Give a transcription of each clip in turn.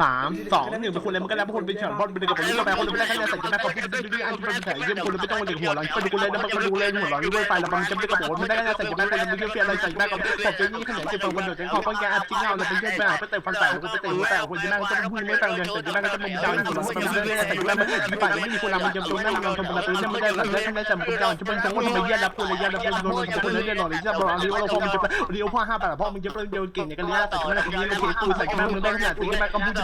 สามสองหนึ่งเป็นคนเลยมันก็แล้วคนเป็นฉินพอเป็นกับผมนี่ก็แปลคนไม่ได้แค่ใส่จะแม่กับพี่ดื้อๆอันที่เป็นแผลเยี่ยมคนไม่ต้องมาเด็กหัวหลังไปดูคนเลยนะมันดูเลยหัวหลังด้วยไฟแล้วมันจะไม่กับผมไม่ได้แค่ใส่แม่คนไม่เฟียอะไรใส่แม่กับผมจนี่ขนาดจะเป็นวันเดียวจะขอป้องกันอัดจิ้งเอาเลยเป็นเพื่อนแม่ไปเตะฟันแตกไปเตะหัวแตกคนจะแม่ก็จะพูดไม่ฟังเลยใส่จะแม่ก็จะมุมดาวหัวหลังไปเรื่อยๆใส่จะแม่มันไม่ป่าไม่มีคนนำมันจะโดนนั่งยองทำประตูจะไม่ได้หลังได้ทั้งได้จำคุณดาวจะเป็นจังหวะทำไมแย่รับคนเลยแย่รับคนโดนคนเลยแย่หล่อเลยจะบอกเรียวเราพอมันจะเรียวพ่อห้าบาทพ่อมันจะเป็นเดียวเก่งในการเลี้ยแต่จะไม่ได้เลี้ยงโอเคตูใส่แม่มันได้ขนาดตีแม่ก็พูด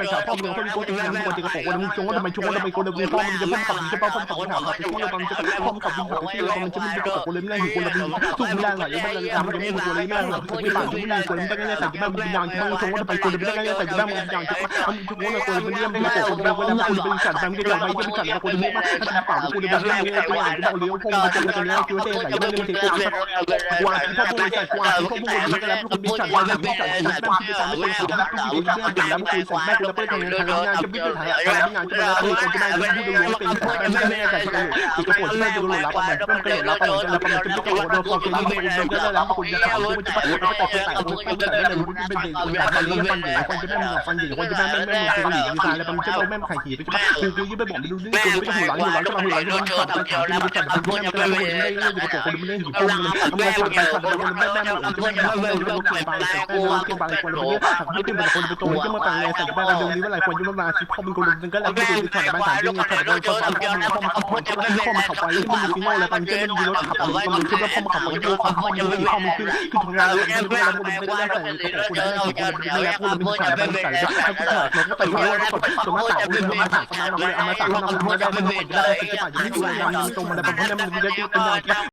อยู่แล้วมันฉาพ่อมึงพ่อมึงโกติยังคนติกระโปรงมึงชงว่าทำไมชงว่าทำไมคนเดิมพ่อมึงจะพ่อขับจะพ่อพ่อขับถามขับที่เราจะพ่อขับวิ่งขับที่เรามันจะไม่กระโปรงเลยไม่ได้เห็นคนละมึงสู้ไม่ได้หรอกยังไม่ได้มันจะไม่หมดเลยแม่หรอกไม่ต่างไม่ได้คนไม่ได้ใส่จะแม่มึงยังจะมึงชงว่าทำไมคนไม่ได้ใส่จะแม่มึงยังจะมึงชงว่าคนมันเลี้ยงไม่ได้คนเป็นคนแล้วคนเป็นฉันแม่มึงจะไปจะไปฉันคนไม่มาถ้าป่าคนเป็นเรื่องนี้ตัวอ่านจะบอกเลี้ยวพงมันจะจะเลี้ยวคิวเซ่ใส่จะไม่ได้เทกูกว่าที่พ่อพูดใส่กว่าที่พ่อพูดมันก็แล้วคนเป็นฉันแม่มึงฉันแม่มึงจะไม่เป็นฉันแม่มึงจะไม่เป็นแล้วคุยใส่แม่กูแล้วไปทำงานทำงานจะไม่เป็นทางงานจะไม่ได้คนจะไม่ได้พูดรู้เป็นแม่แม่ใส่กันอยู่คือกระโปรงที่แม่จะรู้รับมันต้องเกลียดรับมันจะรับมันจะไม่เกลียดโดนพอเกลียดมันจะก็ได้แล้วคนจะขาดคนจะไปคนจะไปแต่คนจะแต่ได้เลยคนเป็นเด็กคนจะฟันเลี้ยฟันใหญ่คนจะแม่ฟันใหญ่คนจะแม่แม่แม่คนหลีตายแล้วมันจะเอาแม่ไข่ขี่ไปจะคือคือยิ่งไปบอกไม่รู้เรื่องคนไม่หูหลังหูหลังก็มาหูหลังก็มันขัดมันขัดมันขัดมันขัดมันขัดมันไม่ได้อยู่กับคนไม่ได้อยู่กับคนมันขัดไปขัดไปมันแม่แม่จะแม่แม่จะลุกขึ้นไปแต่แม่ลุกขึ้นไปคนไม่ได้ขัดไม่ขึ้นไปคนไปโตจะมาต่างแรงแต่บ้านเรื่องนี้เมื่อไหร่คนจะมาชิพอมันคนนึงก็แล้วก็ดูขัดบ้านสามเรื่องขัดโดยคนขับพ่อมันขับพ่อมันขับพ่อมันขับไปที่มันอยู่ที่นั่นแล้วตอนที่มันมีรถขับไปมันขึ้นแล้วพ่อมันขับไปด้วยความพ่อมันอยู่พ่อมันขึ้นขึ้นทำงานแล้วมันไม่ได้มันไม่ได้ใส่กระโปรงคุณไม่ได้คุณไม่ได้คุณไม่ใส่ไม่ใส่ให้คุณถอดมันก็ไปว่าสมมติต่างเรื่องมาต่างกันมาเอามาต่างกันมาไม่ได้มันไม่ได้เป็นจังหวะที่ดูแลมันตรงมันเป็นเพราะนั้นมันจะเป็นอย่าง